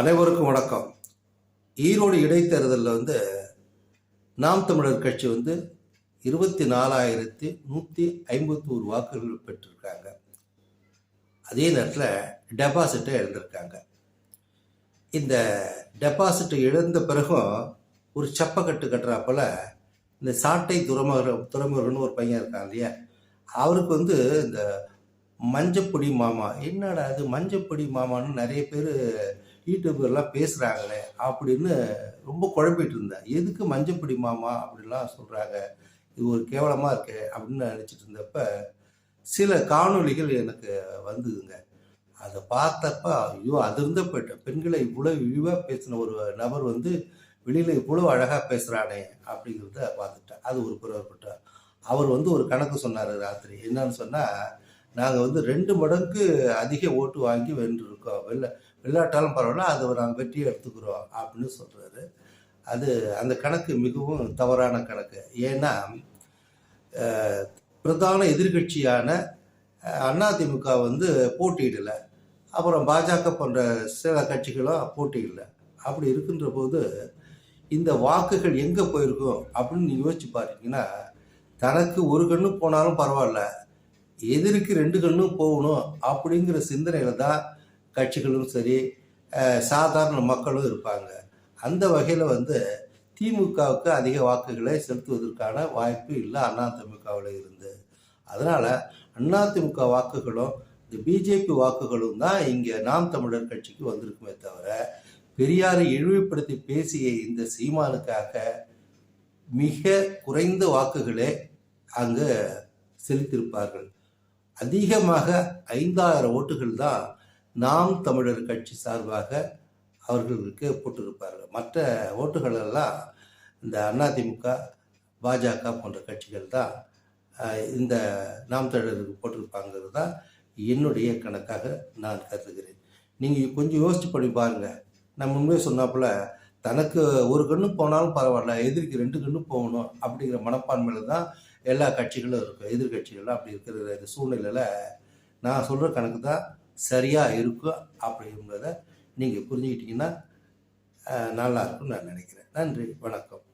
அனைவருக்கும் வணக்கம். ஈரோடு இடைத்தேர்தலில் வந்து நாம் தமிழர் கட்சி வந்து இருபத்தி நாலாயிரத்தி நூற்றி ஐம்பத்தோரு வாக்குகள் பெற்றிருக்காங்க. அதே நேரத்தில் டெபாசிட்டை இழந்திருக்காங்க. இந்த டெபாசிட்டை இழந்த பிறகும் ஒரு சப்பைக்கட்டு கட்டுறா போல் இந்த சாட்டை துறைமுக துறமுகர்னு ஒரு பையன் இருக்கான் இல்லையா? அவருக்கு வந்து இந்த மஞ்சப்பொடி மாமா என்னடா அது மஞ்சப்பொடி மாமான்னு நிறைய பேர் யூடியூப்லாம் பேசுகிறாங்களே அப்படின்னு ரொம்ப குழப்பிட்டு இருந்தேன் எதுக்கு மஞ்சப்பிடி மாமா? அப்படின்லாம் சொல்கிறாங்க இது ஒரு கேவலமாக இருக்கு அப்படின்னு நினச்சிட்டு இருந்தப்ப சில காணொளிகள் எனக்கு வந்ததுங்க. அதை பார்த்தப்ப ஐயோ அது போயிட்டேன் பெண்களை இவ்வளோ விரிவாக பேசின ஒரு நபர் வந்து வெளியில் இவ்வளோ அழகாக பேசுகிறானே அப்படிங்கிறத பார்த்துட்டேன். அது ஒரு பிறப்பட்ட. அவர் வந்து ஒரு கணக்கு சொன்னார் ராத்திரி. என்னன்னு சொன்னால் நாங்கள் வந்து ரெண்டு மடங்கு அதிக ஓட்டு வாங்கி வென்றிருக்கோம். வெள்ள வெள்ளாட்டாலும் பரவாயில்ல அதை நாங்கள் வெற்றி எடுத்துக்கிறோம் அப்படின்னு சொல்கிறாரு அது அந்த கணக்கு மிகவும் தவறான கணக்கு. ஏன்னா பிரதான எதிர்கட்சியான அதிமுக வந்து போட்டியிடலை. அப்புறம் பாஜக போன்ற சில கட்சிகளும் போட்டியிடல. அப்படி இருக்கின்ற போது இந்த வாக்குகள் எங்கே போயிருக்கும் அப்படின்னு யோசிச்சு பார்த்தீங்கன்னா தனக்கு ஒரு கண்ணு போனாலும் பரவாயில்ல எதிர்க்கு ரெண்டு கண்ணும் போகணும் அப்படிங்கிற சிந்தனையில தான் கட்சிகளும் சரி சாதாரண மக்களும் இருப்பாங்க. அந்த வகையில் வந்து திமுகவுக்கு அதிக வாக்குகளை செலுத்துவதற்கான வாய்ப்பு இல்லை அதிமுகவில் இருந்து. அதனால் அதிமுக வாக்குகளும் இந்த பிஜேபி வாக்குகளும் தான் இங்கே நாம் தமிழர் கட்சிக்கு வந்திருக்குமே தவிர பெரியாரை இழிவுபடுத்தி பேசிய இந்த சீமானுக்காக மிக குறைந்த வாக்குகளே அங்கு செலுத்தியிருப்பார்கள். அதிகமாக ஐந்தாயிரம் ஓட்டுகள் தான் நாம் தமிழர் கட்சி சார்பாக அவர்களுக்கு போட்டிருப்பார்கள். மற்ற ஓட்டுகளெல்லாம் இந்த அதிமுக பாஜக போன்ற கட்சிகள் தான் இந்த நாம் தமிழருக்கு போட்டிருப்பாங்கிறது தான் என்னுடைய கணக்காக நான் கருதுகிறேன். நீங்கள் கொஞ்சம் யோசிச்சு பண்ணி பாருங்கள் நான் முன்பே சொன்னாப்புல தனக்கு ஒரு கண்ணு போனாலும் பரவாயில்ல எதிர்க்கு ரெண்டு கண்ணு போகணும் அப்படிங்கிற மனப்பான்மையில் தான் எல்லா கட்சிகளும் இருக்கும் எதிர்கட்சிகளும் அப்படி இருக்கிற இந்த சூழ்நிலையில் நான் சொல்கிற கணக்கு தான் சரியாக இருக்கும் அப்படிங்கிறத நீங்கள் புரிஞ்சுக்கிட்டீங்கன்னா நல்லா இருக்கும்னு நான் நினைக்கிறேன். நன்றி வணக்கம்.